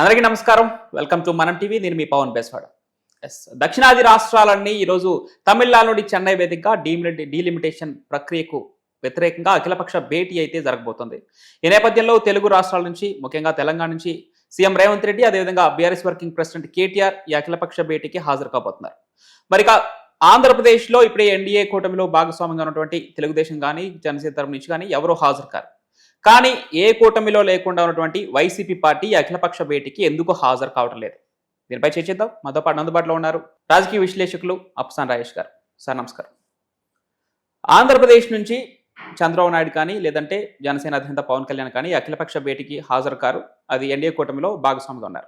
అందరికీ నమస్కారం. Welcome to Manam TV. నేను మీ పవన్ బెస్వాడ. ఎస్ దక్షిణాది రాష్ట్రాలన్నీ ఈరోజు తమిళనాడులోని చెన్నై వేదికగా డీలిమిట్ డీలిమిటేషన్ ప్రక్రియకు వ్యతిరేకంగా అఖిలపక్ష భేటీ అయితే జరగబోతోంది. ఈ నేపథ్యంలో తెలుగు రాష్ట్రాల నుంచి ముఖ్యంగా తెలంగాణ నుంచి సీఎం రేవంత్ రెడ్డి అదేవిధంగా బీఆర్ఎస్ వర్కింగ్ ప్రెసిడెంట్ కేటీఆర్ ఈ అఖిలపక్ష భేటీకి హాజరు కాబోతున్నారు. మరి ఆంధ్రప్రదేశ్లో ఇప్పుడే ఎన్డీఏ కూటమిలో భాగస్వామ్యంగా ఉన్నటువంటి తెలుగుదేశం కానీ జనసేన తరపు నుంచి కానీ ఎవరూ హాజరు కారు. కానీ ఏ కూటమిలో లేకుండా ఉన్నటువంటి వైసీపీ పార్టీ ఈ అఖిలపక్ష భేటీకి ఎందుకు హాజరు కావడం లేదు. దీనిపై చర్చిద్దాం. మాతో పాటు అందుబాటులో ఉన్నారు రాజకీయ విశ్లేషకులు అప్సాన్ రాజేష్ గారు. సార్ నమస్కారం. ఆంధ్రప్రదేశ్ నుంచి చంద్రబాబు నాయుడు కానీ లేదంటే జనసేన అధినేత పవన్ కళ్యాణ్ కానీ అఖిలపక్ష భేటీకి హాజరు కారు. అది ఎన్డీఏ కూటమిలో భాగస్వామిగా ఉన్నారు.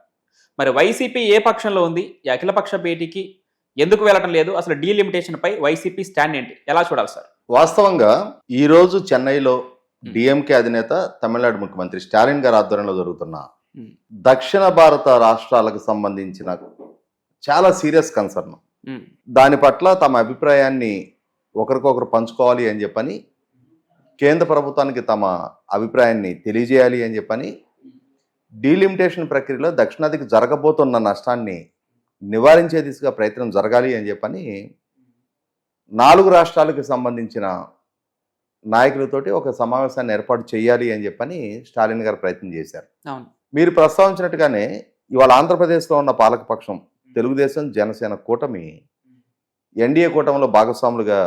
మరి వైసీపీ ఏ పక్షంలో ఉంది? ఈ అఖిలపక్ష భేటీకి ఎందుకు వెళ్ళటం లేదు? అసలు డీలిమిటేషన్ పై వైసీపీ స్టాండ్ ఏంటి? ఎలా చూడాలి సార్? వాస్తవంగా ఈరోజు చెన్నైలో డిఎంకే అధినేత తమిళనాడు ముఖ్యమంత్రి స్టాలిన్ గారి ఆధ్వర్యంలో జరుగుతున్న దక్షిణ భారత రాష్ట్రాలకు సంబంధించిన చాలా సీరియస్ కన్సర్న్. దాని పట్ల తమ అభిప్రాయాన్ని ఒకరికొకరు పంచుకోవాలి అని చెప్పని కేంద్ర ప్రభుత్వానికి తమ అభిప్రాయాన్ని తెలియజేయాలి అని చెప్పని డీలిమిటేషన్ ప్రక్రియలో దక్షిణాదికి జరగబోతున్న నష్టాన్ని నివారించే దిశగా ప్రయత్నం జరగాలి అని చెప్పని నాలుగు రాష్ట్రాలకు సంబంధించిన నాయకులతోటి ఒక సమావేశాన్ని ఏర్పాటు చేయాలి అని చెప్పని స్టాలిన్ గారు ప్రయత్నం చేశారు. మీరు ప్రస్తావించినట్టుగానే ఇవాళ ఆంధ్రప్రదేశ్లో ఉన్న పాలకపక్షం తెలుగుదేశం జనసేన కూటమి ఎన్డీఏ కూటమిలో భాగస్వాములుగా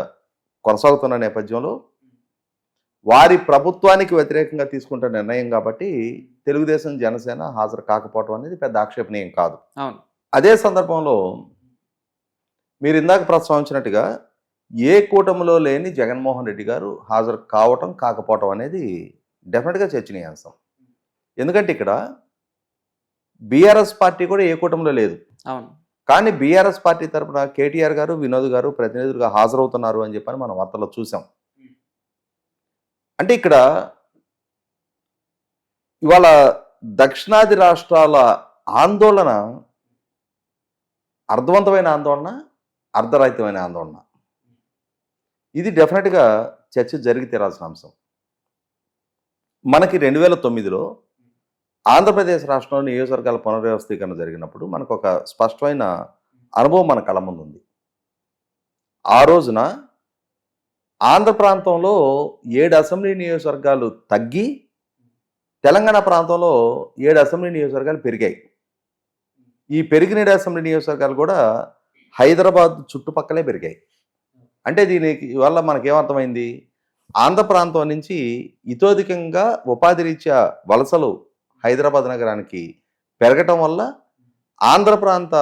కొనసాగుతున్న నేపథ్యంలో వారి ప్రభుత్వానికి వ్యతిరేకంగా తీసుకుంటున్న నిర్ణయం కాబట్టి తెలుగుదేశం జనసేన హాజరు కాకపోవడం అనేది పెద్ద ఆక్షేపణీయం కాదు. అదే సందర్భంలో మీరు ఇందాక ప్రస్తావించినట్టుగా ఏ కూటమిలో లేని జగన్మోహన్ రెడ్డి గారు హాజరు కావటం కాకపోవటం అనేది డెఫినెట్గా చర్చనీయాంశం. ఎందుకంటే ఇక్కడ బీఆర్ఎస్ పార్టీ కూడా ఏ కూటమిలో లేదు. అవును. కానీ బీఆర్ఎస్ పార్టీ తరపున కేటీఆర్ గారు వినోద్ గారు ప్రతినిధులుగా హాజరవుతున్నారు అని చెప్పని మనం వార్తల్లో చూసాం అంటే ఇక్కడ ఇవాళ దక్షిణాది రాష్ట్రాల ఆందోళన అర్థవంతమైన ఆందోళన అర్ధరహితమైన ఆందోళన. ఇది డెఫినెట్గా చర్చ జరిగి తీరాల్సిన అంశం. మనకి రెండు వేల తొమ్మిదిలో ఆంధ్రప్రదేశ్ రాష్ట్రంలో నియోజకవర్గాల పునర్వ్యవస్థీకరణ జరిగినప్పుడు మనకు ఒక స్పష్టమైన అనుభవం మన కళ ముందు ఉంది ఆ రోజున ఆంధ్ర ప్రాంతంలో ఏడు అసెంబ్లీ నియోజకవర్గాలు తగ్గి తెలంగాణ ప్రాంతంలో ఏడు అసెంబ్లీ నియోజకవర్గాలు పెరిగాయి. ఈ పెరిగిన ఏడు అసెంబ్లీ నియోజకవర్గాలు కూడా హైదరాబాద్ చుట్టుపక్కలే పెరిగాయి. అంటే దీనికి వల్ల మనకేమర్థమైంది? ఆంధ్ర ప్రాంతం నుంచి ఇతోధికంగా ఉపాధి రీత్యా వలసలు హైదరాబాద్ నగరానికి పెరగటం వల్ల ఆంధ్ర ప్రాంత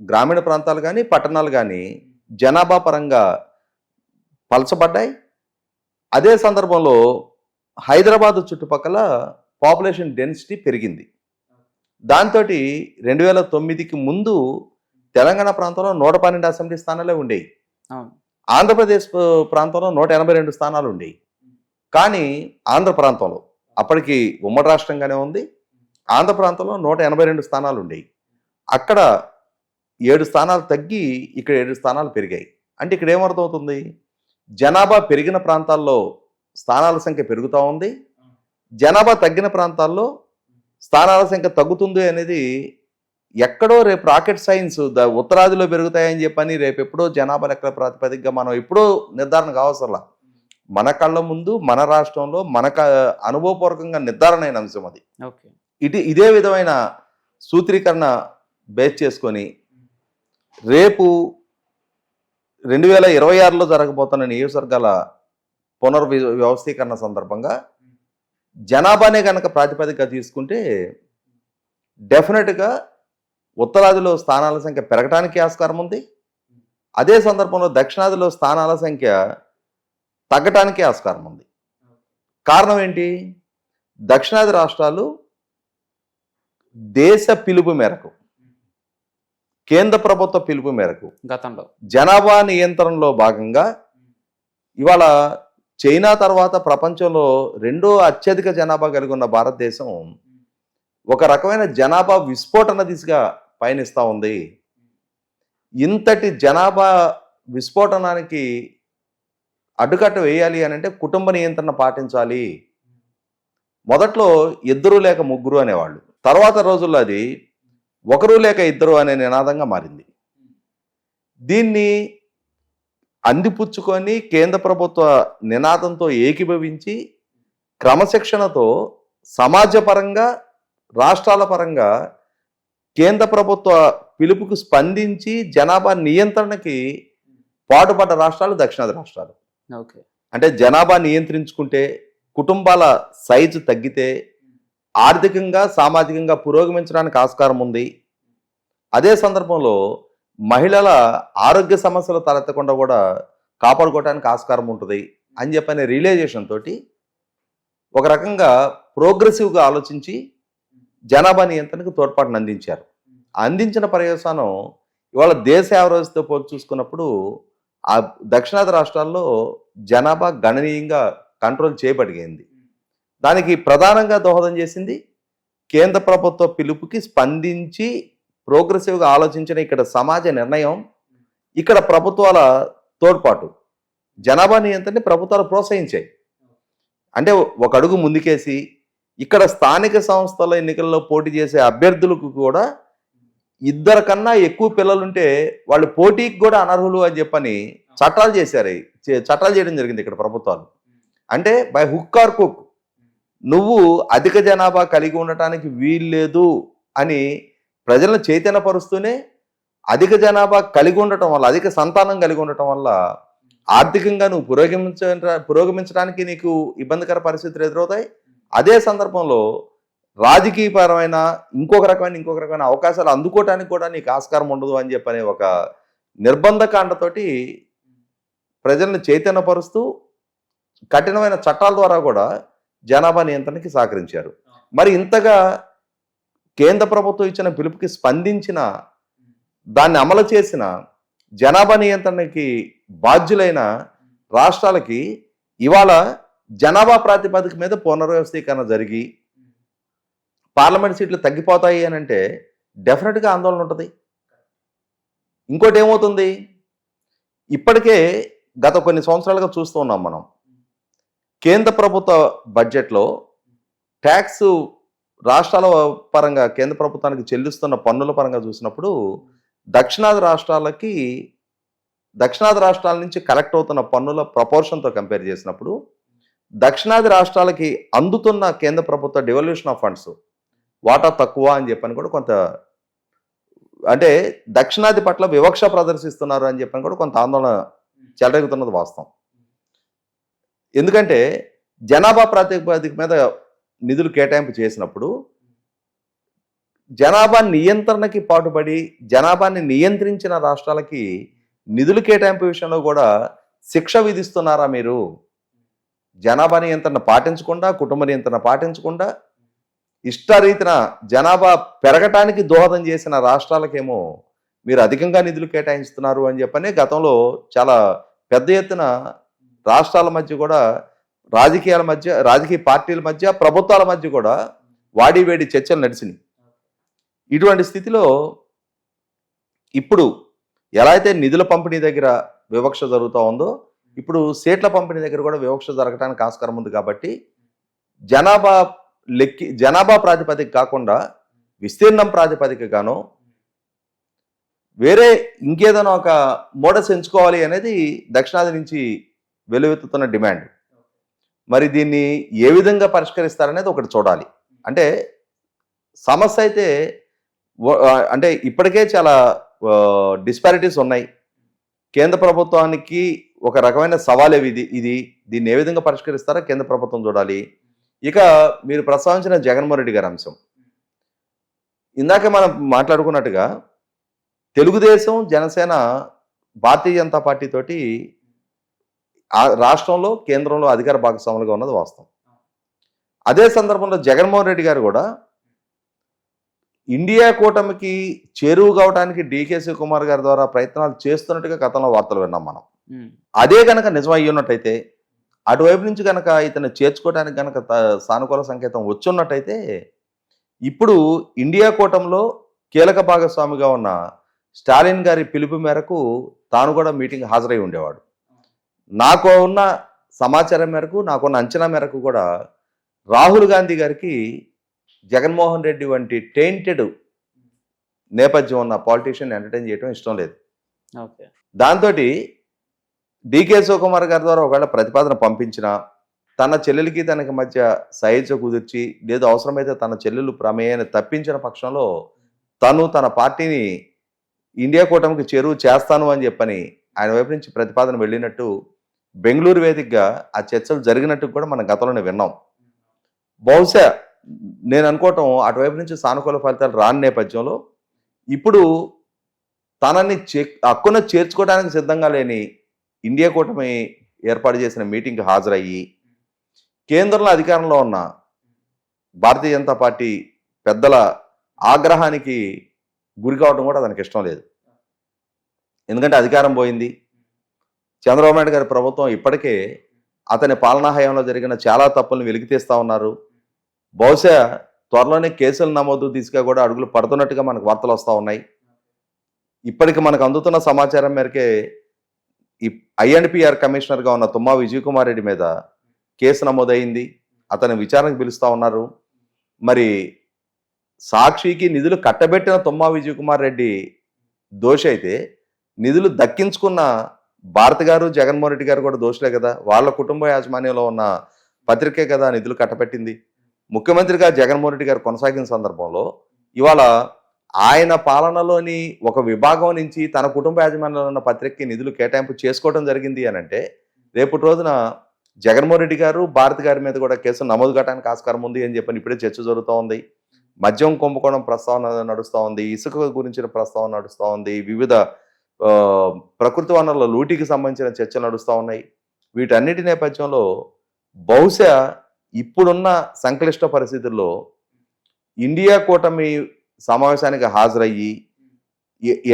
గ్రామీణ ప్రాంతాలు కానీ పట్టణాలు కానీ జనాభా పరంగా పలచబడ్డాయి. అదే సందర్భంలో హైదరాబాద్ చుట్టుపక్కల పాపులేషన్ డెన్సిటీ పెరిగింది. దాంతో రెండు వేల తొమ్మిదికి ముందు తెలంగాణ ప్రాంతంలో నూట పన్నెండు అసెంబ్లీ స్థానాలే ఉండేవి ఆంధ్రప్రదేశ్ ప్రాంతంలో నూట ఎనభై రెండు స్థానాలు ఉండేవి కానీ ఆంధ్ర ప్రాంతంలో అప్పటికి ఉమ్మడి రాష్ట్రంగానే ఉంది. ఆంధ్ర ప్రాంతంలో నూట ఎనభై రెండు స్థానాలు ఉండేవి అక్కడ ఏడు స్థానాలు తగ్గి ఇక్కడ ఏడు స్థానాలు పెరిగాయి. అంటే ఇక్కడ ఏమర్థమవుతుంది? జనాభా పెరిగిన ప్రాంతాల్లో స్థానాల సంఖ్య పెరుగుతూ ఉంది. జనాభా తగ్గిన ప్రాంతాల్లో స్థానాల సంఖ్య తగ్గుతుంది అనేది ఎక్కడో రేపు రాకెట్ సైన్స్ ద ఉత్తరాదిలో పెరుగుతాయని చెప్పని రేపు ఎప్పుడో జనాభా లెక్కల ప్రాతిపదికగా మనం ఎప్పుడో నిర్ధారణ కావసరలా. మన కళ్ళ ముందు మన రాష్ట్రంలో మన అనుభవపూర్వకంగా నిర్ధారణ అయిన అంశం అది. ఓకే. ఇటు ఇదే విధమైన సూత్రీకరణ బేస్ చేసుకొని రేపు రెండు వేల ఇరవై ఆరులో జరగబోతున్న నియోజకవర్గాల పునర్వి వ్యవస్థీకరణ సందర్భంగా జనాభానే కనుక ప్రాతిపదికగా తీసుకుంటే డెఫినెట్గా ఉత్తరాదిలో స్థానాల సంఖ్య పెరగడానికి ఆస్కారం ఉంది. అదే సందర్భంలో దక్షిణాదిలో స్థానాల సంఖ్య తగ్గటానికి ఆస్కారం ఉంది. కారణం ఏంటి? దక్షిణాది రాష్ట్రాలు దేశ పిలుపు మేరకు కేంద్ర ప్రభుత్వ పిలుపు మేరకు గతంలో. జనాభా నియంత్రణలో భాగంగా ఇవాళ చైనా తర్వాత ప్రపంచంలో రెండో అత్యధిక జనాభా కలిగి ఉన్న భారతదేశం ఒక రకమైన జనాభా విస్ఫోటన దిశగా పయనిస్తూ ఉంది. ఇంతటి జనాభా విస్ఫోటనానికి అడ్డుకట్ట వేయాలి అని అంటే కుటుంబ నియంత్రణ పాటించాలి. మొదట్లో ఇద్దరు లేక ముగ్గురు అనేవాళ్ళు. తర్వాత రోజుల్లో అది ఒకరు లేక ఇద్దరు అనే నినాదంగా మారింది. దీన్ని అందిపుచ్చుకొని కేంద్ర ప్రభుత్వ నినాదంతో ఏకీభవించి క్రమశిక్షణతో సమాజపరంగా రాష్ట్రాల పరంగా కేంద్ర ప్రభుత్వ పిలుపుకు స్పందించి జనాభా నియంత్రణకి పాటుపడ్డ రాష్ట్రాలు దక్షిణాది రాష్ట్రాలు. ఓకే. అంటే జనాభా నియంత్రించుకుంటే కుటుంబాల సైజు తగ్గితే ఆర్థికంగా సామాజికంగా పురోగమించడానికి ఆస్కారం ఉంది. అదే సందర్భంలో మహిళల ఆరోగ్య సమస్యలు తలెత్తకుండా కూడా కాపాడుకోవడానికి ఆస్కారం ఉంటుంది అని చెప్పనే రియలైజేషన్ తోటి ఒక రకంగా ప్రోగ్రెసివ్గా ఆలోచించి జనాభా నియంత్రణకు తోడ్పాటును అందించారు. అందించిన పర్యవసానం ఇవాళ దేశ యావరేజ్తో పోల్చి చూసుకున్నప్పుడు ఆ దక్షిణాది రాష్ట్రాల్లో జనాభా గణనీయంగా కంట్రోల్ చేయబడిగింది. దానికి ప్రధానంగా దోహదం చేసింది కేంద్ర ప్రభుత్వ పిలుపుకి స్పందించి ప్రోగ్రెసివ్గా ఆలోచించిన ఇక్కడ సమాజ నిర్ణయం ఇక్కడ ప్రభుత్వాల తోడ్పాటు. జనాభా నియంత్రణని ప్రభుత్వాలు ప్రోత్సహించాయి. అంటే ఒక అడుగు ముందుకేసి ఇక్కడ స్థానిక సంస్థల ఎన్నికల్లో పోటీ చేసే అభ్యర్థులకు కూడా ఇద్దరు కన్నా ఎక్కువ పిల్లలుంటే వాళ్ళు పోటీకి కూడా అనర్హులు అని చెప్పని చట్టాలు చేశారు. చే- చట్టాలు చేయడం జరిగింది ఇక్కడ ప్రభుత్వాలు. అంటే బై హుక్ ఆర్ కుక్. నువ్వు అధిక జనాభా కలిగి ఉండటానికి వీల్లేదు అని ప్రజలను చైతన్యపరుస్తూనే అధిక జనాభా కలిగి ఉండటం వల్ల అధిక సంతానం కలిగి ఉండటం వల్ల ఆర్థికంగా నువ్వు పురోగమించ పురోగమించడానికి నీకు ఇబ్బందికర పరిస్థితులు ఎదురవుతాయి. అదే సందర్భంలో రాజకీయపరమైన ఇంకొక రకమైన ఇంకొక రకమైన అవకాశాలు అందుకోవటానికి కూడా నీకు ఆస్కారం ఉండదు అని చెప్పనే ఒక నిర్బంధకాండతోటి ప్రజలను చైతన్యపరుస్తూ కఠినమైన చట్టాల ద్వారా కూడా జనాభా నియంత్రణకి సహకరించారు. మరి ఇంతగా కేంద్ర ప్రభుత్వం ఇచ్చిన పిలుపుకి స్పందించిన దాన్ని అమలు చేసిన జనాభా నియంత్రణకి బాధ్యులైన రాష్ట్రాలకి ఇవాళ జనాభా ప్రాతిపదిక మీద పునర్వ్యవస్థీకరణ జరిగి పార్లమెంట్ సీట్లు తగ్గిపోతాయి అని అంటే డెఫినెట్గా ఆందోళన ఉంటుంది. ఇంకోటి ఏమవుతుంది? ఇప్పటికే గత కొన్ని సంవత్సరాలుగా చూస్తూ ఉన్నాం మనం. కేంద్ర ప్రభుత్వ బడ్జెట్లో ట్యాక్స్ రాష్ట్రాల పరంగా కేంద్ర ప్రభుత్వానికి చెల్లిస్తున్న పన్నుల పరంగా చూసినప్పుడు దక్షిణాది రాష్ట్రాలకి దక్షిణాది రాష్ట్రాల నుంచి కలెక్ట్ అవుతున్న పన్నుల ప్రపోర్షన్తో కంపేర్ చేసినప్పుడు దక్షిణాది రాష్ట్రాలకి అందుతున్న కేంద్ర ప్రభుత్వ డివల్యూషన్ ఆఫ్ ఫండ్స్ వాటా తక్కువ అని చెప్పని కూడా కొంత అంటే దక్షిణాది పట్ల వివక్ష ప్రదర్శిస్తున్నారు అని చెప్పని కూడా కొంత ఆందోళన చెలరేగుతున్నది వాస్తవం. ఎందుకంటే జనాభా ప్రాతిపదిక మీద నిధులు కేటాయింపు చేసినప్పుడు జనాభా నియంత్రణకి పాటుపడి జనాభాని నియంత్రించిన రాష్ట్రాలకి నిధులు కేటాయింపు విషయంలో కూడా శిక్ష విధిస్తున్నారా మీరు? జనాభా నియంత్రణ పాటించకుండా కుటుంబ నియంత్రణ పాటించకుండా ఇష్టరీతిన జనాభా పెరగటానికి దోహదం చేసిన రాష్ట్రాలకేమో మీరు అధికంగా నిధులు కేటాయిస్తున్నారు అని చెప్పని గతంలో చాలా పెద్ద ఎత్తున రాష్ట్రాల మధ్య కూడా రాజకీయాల మధ్య రాజకీయ పార్టీల మధ్య ప్రభుత్వాల మధ్య కూడా వాడి వేడి చర్చలు నడిచినాయి. ఇటువంటి స్థితిలో ఇప్పుడు ఎలా అయితే నిధుల పంపిణీ దగ్గర వివక్ష జరుగుతూ ఉందో ఇప్పుడు సీట్ల పంపిణీ దగ్గర కూడా వివక్ష జరగడానికి ఆస్కారం ఉంది కాబట్టి జనాభా లెక్కి జనాభా ప్రాతిపదిక కాకుండా విస్తీర్ణం ప్రాతిపదికగాను వేరే ఇంకేదైనా ఒక మోడల్స్ ఎంచుకోవాలి అనేది దక్షిణాది నుంచి వెలువెత్తుతున్న డిమాండ్. మరి దీన్ని ఏ విధంగా పరిష్కరిస్తారనేది ఒకటి చూడాలి. అంటే సమస్య అయితే అంటే ఇప్పటికే చాలా డిస్పారిటీస్ ఉన్నాయి. కేంద్ర ప్రభుత్వానికి ఒక రకమైన సవాల్ ఇది ఇది దీన్ని ఏ విధంగా పరిష్కరిస్తారో కేంద్ర ప్రభుత్వం చూడాలి. ఇక మీరు ప్రస్తావించిన జగన్మోహన్ రెడ్డి గారి అంశం. ఇందాక మనం మాట్లాడుకున్నట్టుగా తెలుగుదేశం జనసేన భారతీయ జనతా పార్టీ తోటి రాష్ట్రంలో కేంద్రంలో అధికార భాగస్వాములుగా ఉన్నది వాస్తవం. అదే సందర్భంలో జగన్మోహన్ రెడ్డి గారు కూడా ఇండియా కూటమికి చేరువు కావడానికి డీకే శివకుమార్ గారి ద్వారా ప్రయత్నాలు చేస్తున్నట్టుగా గతంలో వార్తలు విన్నాం మనం. అదే కనుక నిజం ఉన్నట్టయితే అటువైపు నుంచి కనుక ఇతను చేర్చుకోవడానికి కనుక త- సానుకూల సంకేతం వచ్చున్నట్టయితే ఇప్పుడు ఇండియా కూటమిలో కీలక భాగస్వామిగా ఉన్న స్టాలిన్ గారి పిలుపు మేరకు తాను కూడా మీటింగ్ హాజరై ఉండేవాడు. నాకు ఉన్న సమాచారం మేరకు నాకున్న అంచనా మేరకు కూడా రాహుల్ గాంధీ గారికి జగన్మోహన్ రెడ్డి వంటి టెయింటెడ్ నేపథ్యం ఉన్న పాలిటీషియన్ ఎంటర్టైన్ చేయడం ఇష్టం లేదు. దాంతో డికే శివకుమార్ గారి ద్వారా ఒకవేళ ప్రతిపాదన పంపించినా తన చెల్లెలకి తనకి మధ్య సహించ కుదిర్చి లేదు అవసరమైతే తన చెల్లెలు ప్రమేయాన్ని తప్పించిన పక్షంలో తను తన పార్టీని ఇండియా కూటమికి చేరువు చేస్తాను అని చెప్పని ఆయన వైపు నుంచి ప్రతిపాదన వెళ్ళినట్టు బెంగళూరు వేదికగా ఆ చర్చలు జరిగినట్టు కూడా మనం గతంలోనే విన్నాం. బహుశా నేను అనుకోవటం అటువైపు నుంచి సానుకూల ఫలితాలు రాని నేపథ్యంలో ఇప్పుడు తనని చే హక్కున చేర్చుకోవడానికి సిద్ధంగా లేని ఇండియా కూటమి ఏర్పాటు చేసిన మీటింగ్కి హాజరయ్యి కేంద్రంలో అధికారంలో ఉన్న భారతీయ జనతా పార్టీ పెద్దల ఆగ్రహానికి గురి కావడం కూడా అతనికి ఇష్టం లేదు. ఎందుకంటే అధికారం పోయింది. చంద్రబాబు నాయుడు గారి ప్రభుత్వం ఇప్పటికే అతని పాలనా హయాంలో జరిగిన చాలా తప్పులను వెలికితీస్తూ ఉన్నారు. బహుశా త్వరలోనే కేసులు నమోదు దిశగా కూడా అడుగులు పడుతున్నట్టుగా మనకు వార్తలు వస్తూ ఉన్నాయి. ఇప్పటికి మనకు అందుతున్న సమాచారం మేరకే ఈ ఐఎన్పిఆర్ కమిషనర్గా ఉన్న తుమ్మా విజయ్ కుమార్ రెడ్డి మీద కేసు నమోదైంది. అతను విచారణకు పిలుస్తూ ఉన్నారు. మరి సాక్షికి నిధులు కట్టబెట్టిన తుమ్మా విజయ్ కుమార్ రెడ్డి దోషి అయితే నిధులు దక్కించుకున్న భారత్ గారు జగన్మోహన్ రెడ్డి గారు కూడా దోషులే కదా. వాళ్ళ కుటుంబ యాజమాన్యంలో ఉన్న పత్రికే కదా నిధులు కట్టబెట్టింది. ముఖ్యమంత్రిగా జగన్మోహన్ రెడ్డి గారు కొనసాగిన సందర్భంలో ఇవాళ ఆయన పాలనలోని ఒక విభాగం నుంచి తన కుటుంబ యాజమాన్యంలో ఉన్న పత్రికకి నిధులు కేటాయింపు చేసుకోవడం జరిగింది అని అంటే రేపటి రోజున జగన్మోహన్ రెడ్డి గారు భారత్ గారి మీద కూడా కేసు నమోదు కావడానికి ఆస్కారం ఉంది అని చెప్పని ఇప్పుడే చర్చ జరుగుతూ ఉంది. మద్యం కుంభకోణం ప్రస్తావన నడుస్తూ ఉంది. ఇసుక గురించిన ప్రస్తావన నడుస్తూ ఉంది. వివిధ ప్రకృతి వనరుల లూటికి సంబంధించిన చర్చలు నడుస్తూ ఉన్నాయి. వీటన్నిటి నేపథ్యంలో బహుశా ఇప్పుడున్న సంక్లిష్ట పరిస్థితుల్లో ఇండియా కూటమి సమావేశానికి హాజరయ్యి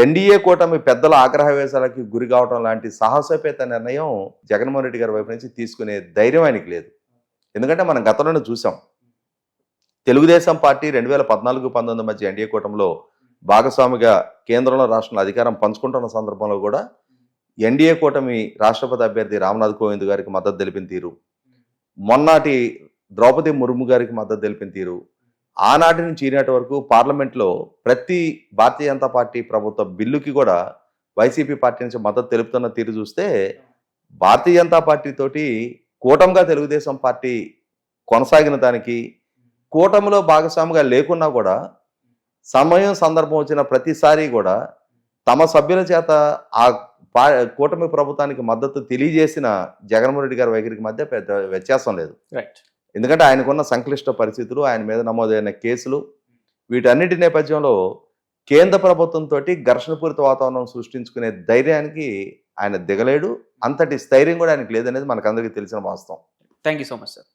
ఎన్డీఏ కూటమి పెద్దల ఆగ్రహవేశాలకి గురి కావడం లాంటి సాహసోపేత నిర్ణయం జగన్మోహన్ రెడ్డి గారి వైపు నుంచి తీసుకునే ధైర్యం ఆయనకి లేదు. ఎందుకంటే మనం గతంలోనే చూసాం. తెలుగుదేశం పార్టీ రెండు వేల పద్నాలుగు పంతొమ్మిది మధ్య ఎన్డీఏ కూటమిలో భాగస్వామిగా కేంద్రంలో రాష్ట్రంలో అధికారం పంచుకుంటున్న సందర్భంలో కూడా ఎన్డీఏ కూటమి రాష్ట్రపతి అభ్యర్థి రామ్నాథ్ కోవింద్ గారికి మద్దతు తెలిపిన తీరు మొన్నటి ద్రౌపది ముర్ము గారికి మద్దతు తెలిపిన తీరు ఆనాటి నుంచి ఈనాటి వరకు పార్లమెంట్లో ప్రతి భారతీయ జనతా పార్టీ ప్రభుత్వ బిల్లుకి కూడా వైసీపీ పార్టీ నుంచి మద్దతు తెలుపుతున్న తీరు చూస్తే భారతీయ జనతా పార్టీ తోటి కూటమిగా తెలుగుదేశం పార్టీ కొనసాగిన దానికి కూటమిలో భాగస్వామిగా లేకున్నా కూడా సమయం సందర్భం వచ్చిన ప్రతిసారి కూడా తమ సభ్యుల చేత ఆ పా కూటమి ప్రభుత్వానికి మద్దతు తెలియజేసిన జగన్మోహన్ రెడ్డి గారి వైఖరికి మధ్య పెద్ద వ్యత్యాసం లేదు. రైట్ ఎందుకంటే ఆయనకున్న సంక్లిష్ట పరిస్థితులు ఆయన మీద నమోదైన కేసులు వీటన్నిటి నేపథ్యంలో కేంద్ర ప్రభుత్వంతో ఘర్షణపూరిత వాతావరణం సృష్టించుకునే ధైర్యానికి ఆయన దిగలేడు. అంతటి స్థైర్యం కూడా ఆయనకు లేదనేది మనకందరికీ తెలిసిన వాస్తవం. Thank you so much sir